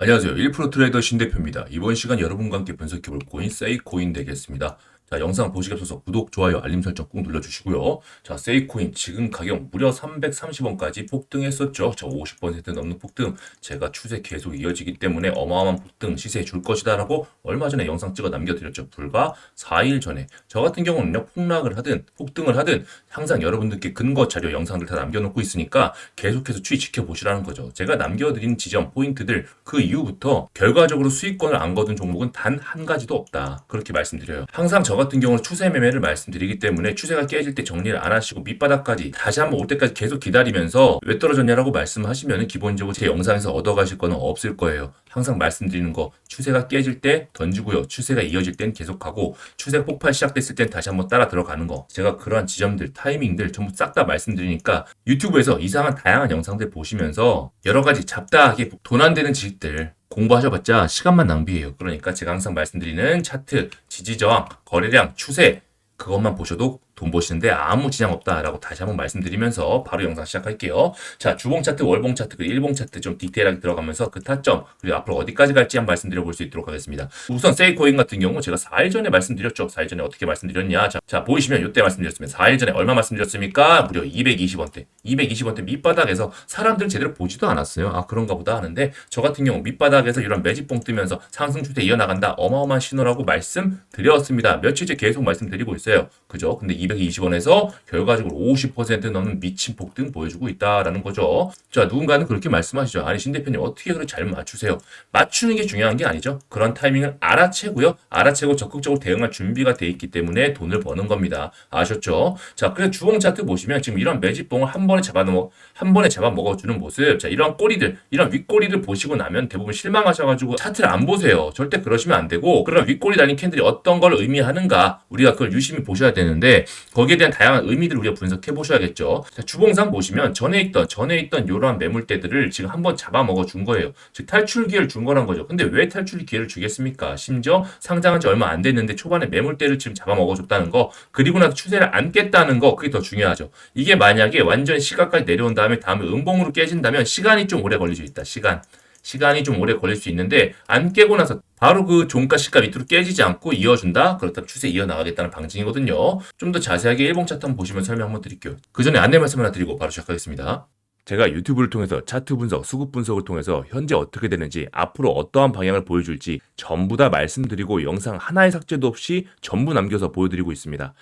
안녕하세요. 1% 트레이더 신대표입니다. 이번 시간 여러분과 함께 분석해볼 코인 세이코인 되겠습니다. 자, 영상 보시기 앞서서 구독, 좋아요, 알림 설정 꾹 눌러주시고요. 자, 세이코인 지금 가격 무려 330원까지 폭등했었죠. 저50% 넘는 폭등. 제가 추세 계속 이어지기 때문에 어마어마한 폭등 시세 줄 것이다라고 얼마 전에 영상 찍어 남겨드렸죠. 불과 4일 전에. 저 같은 경우는요, 폭락을 하든 폭등을 하든 항상 여러분들께 근거 자료 영상들 다 남겨놓고 있으니까 계속해서 추이 지켜보시라는 거죠. 제가 남겨드린 지점, 포인트들 그 이후부터 결과적으로 수익권을 안 거둔 종목은 단 한 가지도 없다. 그렇게 말씀드려요. 항상 저 같은 경우는 추세 매매를 말씀드리기 때문에 추세가 깨질 때 정리를 안 하시고 밑바닥까지 다시 한번 올 때까지 계속 기다리면서 왜 떨어졌냐라고 말씀하시면 기본적으로 제 영상에서 얻어가실 거는 없을 거예요. 항상 말씀드리는 거 추세가 깨질 때 던지고요. 추세가 이어질 땐 계속하고 추세가 폭발 시작됐을 땐 다시 한번 따라 들어가는 거. 제가 그러한 지점들, 타이밍들 전부 싹 다 말씀드리니까 유튜브에서 이상한 다양한 영상들 보시면서 여러 가지 잡다하게 돈안 되는 지식들 공부하셔봤자 시간만 낭비해요. 그러니까 제가 항상 말씀드리는 차트, 지지저항, 거래량, 추세 그것만 보셔도 돈 버시는데 아무 지장 없다라고 다시 한번 말씀드리면서 바로 영상 시작할게요. 자, 주봉 차트, 월봉 차트, 그리고 일봉 차트 좀 디테일하게 들어가면서 그 타점, 그리고 앞으로 어디까지 갈지 한번 말씀드려 볼 수 있도록 하겠습니다. 우선 세이코인 같은 경우 제가 4일 전에 말씀드렸죠. 4일 전에 어떻게 말씀드렸냐. 자, 자 보이시면 이때 말씀드렸습니다. 4일 전에 얼마 말씀드렸습니까? 무려 220원대. 220원대 밑바닥에서 사람들은 제대로 보지도 않았어요. 아, 그런가 보다 하는데 저 같은 경우 밑바닥에서 이런 매집봉 뜨면서 상승 추세 이어나간다. 어마어마한 신호라고 말씀드렸습니다. 며칠째 계속 말씀드리고 있어요. 그죠? 근데 220원에서 결과적으로 50% 넘는 미친 폭등 보여주고 있다라는 거죠. 자, 누군가는 그렇게 말씀하시죠. 아니, 신 대표님 어떻게 그렇게 잘 맞추세요? 맞추는 게 중요한 게 아니죠. 그런 타이밍을 알아채고요. 알아채고 적극적으로 대응할 준비가 돼 있기 때문에 돈을 버는 겁니다. 아셨죠? 자, 그래서 주봉 차트 보시면 지금 이런 매집봉을 한 번에 잡아먹, 한 번에 잡아먹어주는 모습. 자, 이런 꼬리들, 이런 윗꼬리를 보시고 나면 대부분 실망하셔가지고 차트를 안 보세요. 절대 그러시면 안 되고, 그런 윗꼬리 달린 캔들이 어떤 걸 의미하는가 우리가 그걸 유심히 보셔야 되는데, 거기에 대한 다양한 의미들을 우리가 분석해 보셔야겠죠. 자, 주봉상 보시면 전에 있던 전에 있던 이러한 매물대들을 지금 한번 잡아먹어 준 거예요. 즉 탈출 기회를 준 거란 거죠. 근데 왜 탈출 기회를 주겠습니까? 심지어 상장한 지 얼마 안 됐는데 초반에 매물대를 지금 잡아먹어 줬다는 거, 그리고 나서 추세를 안 깼다는 거, 그게 더 중요하죠. 이게 만약에 완전히 시가까지 내려온 다음에 다음에 음봉으로 깨진다면 시간이 좀 오래 걸릴 수 있다. 시간. 시간이 좀 오래 걸릴 수 있는데 안 깨고 나서 바로 그 종가 시가 밑으로 깨지지 않고 이어준다? 그렇다면 추세 이어나가겠다는 방증이거든요. 좀 더 자세하게 일봉 차트 한번 보시면 설명 한번 드릴게요. 그 전에 안내 말씀 하나 드리고 바로 시작하겠습니다. 제가 유튜브를 통해서 차트 분석, 수급 분석을 통해서 현재 어떻게 되는지, 앞으로 어떠한 방향을 보여줄지 전부 다 말씀드리고 영상 하나의 삭제도 없이 전부 남겨서 보여드리고 있습니다.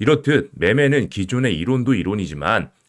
이렇듯 매매는 기존의 이론도 이론이지만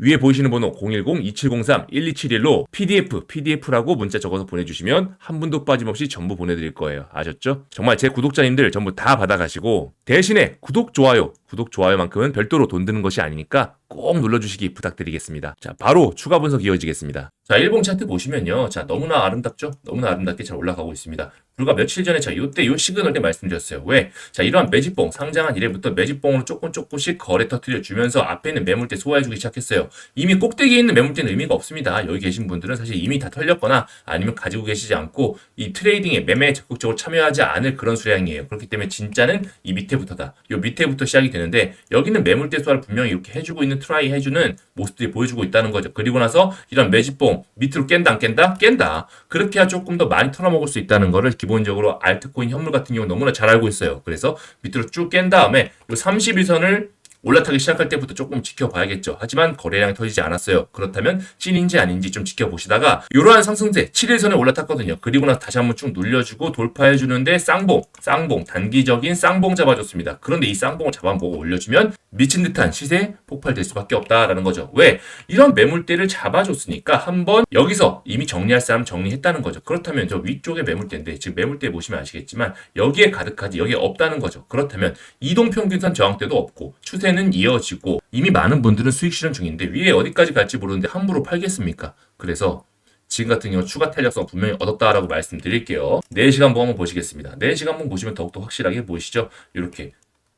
위에 보이시는 번호 010-2703-1271로 PDF, PDF라고 문자 적어서 보내주시면 한 분도 빠짐없이 전부 보내드릴 거예요. 아셨죠? 정말 제 구독자님들 전부 다 받아가시고 대신에 구독, 좋아요, 구독, 좋아요만큼은 별도로 돈 드는 것이 아니니까 꼭 눌러주시기 부탁드리겠습니다. 자, 바로 추가 분석 이어지겠습니다. 자, 일봉 차트 보시면요. 자, 너무나 아름답죠? 너무나 아름답게 잘 올라가고 있습니다. 불과 며칠 전에 자, 요때 요 시그널 때 말씀드렸어요. 왜? 자, 이러한 매집봉, 상장한 이래부터 매집봉으로 조금 조금씩 거래 터트려 주면서 앞에 있는 매물대 소화해주기 시작했어요. 이미 꼭대기에 있는 매물대는 의미가 없습니다. 여기 계신 분들은 사실 이미 다 털렸거나 아니면 가지고 계시지 않고 이 트레이딩에 매매에 적극적으로 참여하지 않을 그런 수량이에요. 그렇기 때문에 진짜는 이 밑에부터다. 요 밑에부터 시작이 되는데 여기는 매물대 소화를 분명히 이렇게 해주고 있는 트라이 해주는 모습들이 보여주고 있다는 거죠. 그리고 나서 이런 매집봉 밑으로 깬다 안 깬다? 깬다. 그렇게 해야 조금 더 많이 털어먹을 수 있다는 거를 기본적으로 알트코인 현물 같은 경우 너무나 잘 알고 있어요. 그래서 밑으로 쭉 깬 다음에 요 31선을 올라타기 시작할 때부터 조금 지켜봐야겠죠. 하지만 거래량이 터지지 않았어요. 그렇다면 찐인지 아닌지 좀 지켜보시다가 이러한 상승세 7일선에 올라탔거든요. 그리고 나서 다시 한번 쭉 눌려주고 돌파해 주는데 쌍봉, 쌍봉, 단기적인 쌍봉 잡아줬습니다. 그런데 이 쌍봉을 잡아보고 올려주면 미친 듯한 시세 폭발될 수밖에 없다라는 거죠. 왜? 이런 매물대를 잡아줬으니까 한번 여기서 이미 정리할 사람 정리했다는 거죠. 그렇다면 저 위쪽에 매물대인데 지금 매물대 보시면 아시겠지만 여기에 가득하지 여기에 없다는 거죠. 그렇다면 이동평균선 저항대도 없고 추세는 이어지고 이미 많은 분들은 수익 실현 중인데 위에 어디까지 갈지 모르는데 함부로 팔겠습니까? 그래서 지금 같은 경우 추가 탄력성 분명히 얻었다라고 말씀드릴게요. 4시간 봉 한번 보시겠습니다. 4시간 봉 보시면 더욱더 확실하게 보이시죠? 이렇게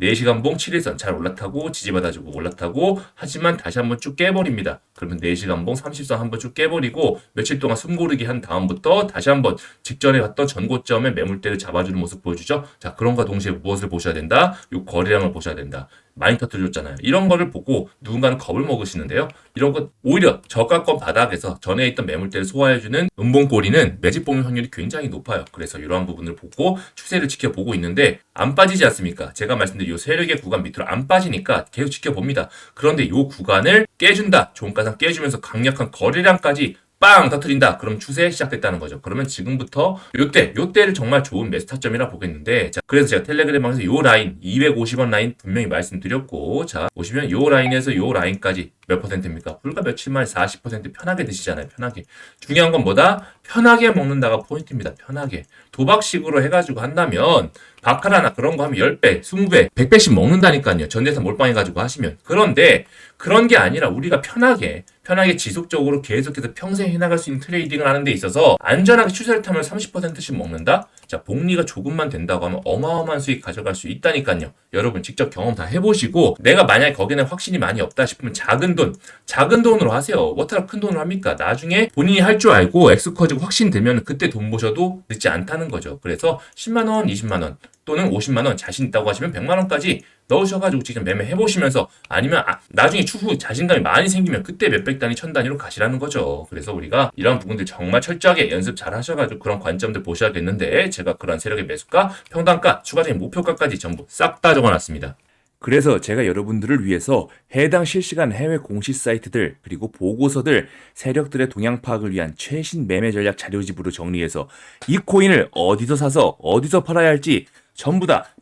4시간 봉 7일선 잘 올라타고 지지받아주고 올라타고 하지만 다시 한번 쭉 깨버립니다. 그러면 4시간 봉 30선 한번 쭉 깨버리고 며칠 동안 숨고르기 한 다음부터 다시 한번 직전에 갔던 전고점의 매물대를 잡아주는 모습 보여주죠. 자 그런가 동시에 무엇을 보셔야 된다? 요 거래량을 보셔야 된다. 많이 터뜨려줬잖아요. 이런 거를 보고 누군가는 겁을 먹으시는데요. 이런 것 오히려 저가권 바닥에서 전에 있던 매물대를 소화해주는 음봉꼬리는 매집봉 확률이 굉장히 높아요. 그래서 이러한 부분을 보고 추세를 지켜보고 있는데 안 빠지지 않습니까? 제가 말씀드린 이 세력의 구간 밑으로 안 빠지니까 계속 지켜봅니다. 그런데 이 구간을 깨준다. 종가상 깨주면서 강력한 거래량까지 빵 터트린다. 그럼 추세 시작됐다는 거죠. 그러면 지금부터 요때 요때를 정말 좋은 매스타점이라 보겠는데 자 그래서 제가 텔레그램에서 요 라인 250원 라인 분명히 말씀드렸고 자 보시면 요 라인에서 요 라인까지 몇 퍼센트입니까? 불과 며칠 만에 40% 편하게 드시잖아요. 편하게. 중요한 건 뭐다? 편하게 먹는다가 포인트입니다. 편하게. 도박식으로 해가지고 한다면 바카라나 그런 거 하면 10배, 20배, 100배씩 먹는다니까요. 전재산 몰빵해가지고 하시면. 그런데 그런 게 아니라 우리가 편하게 편하게 지속적으로 계속해서 평생 해나갈 수 있는 트레이딩을 하는 데 있어서 안전하게 추세를 타면 30%씩 먹는다? 자, 복리가 조금만 된다고 하면 어마어마한 수익 가져갈 수 있다니까요. 여러분 직접 경험 다 해보시고 내가 만약에 거기는 확신이 많이 없다 싶으면 작은 돈, 작은 돈으로 하세요. 뭐하러 큰 돈으로 합니까? 나중에 본인이 할 줄 알고 엑스 커지고 확신 되면 그때 돈 보셔도 늦지 않다는 거죠. 그래서 10만 원, 20만 원 또는 50만 원 자신 있다고 하시면 100만 원까지 넣으셔가지고 직접 매매해 보시면서 아니면 아, 나중에 추후 자신감이 많이 생기면 그때 몇백 단위, 천 단위로 가시라는 거죠. 그래서 우리가 이런 부분들 정말 철저하게 연습 잘 하셔가지고 그런 관점들 보셔야겠는데 제가 그런 세력의 매수가, 평단가, 추가적인 목표가까지 전부 싹 다 적어놨습니다. 그래서 제가 여러분들을 위해서 해당 실시간 해외 공시 사이트들 그리고 보고서들 세력들의 동향 파악을 위한 최신 매매 전략 자료집으로 정리해서 이 코인을 어디서 사서 어디서 팔아야 할지 전부 다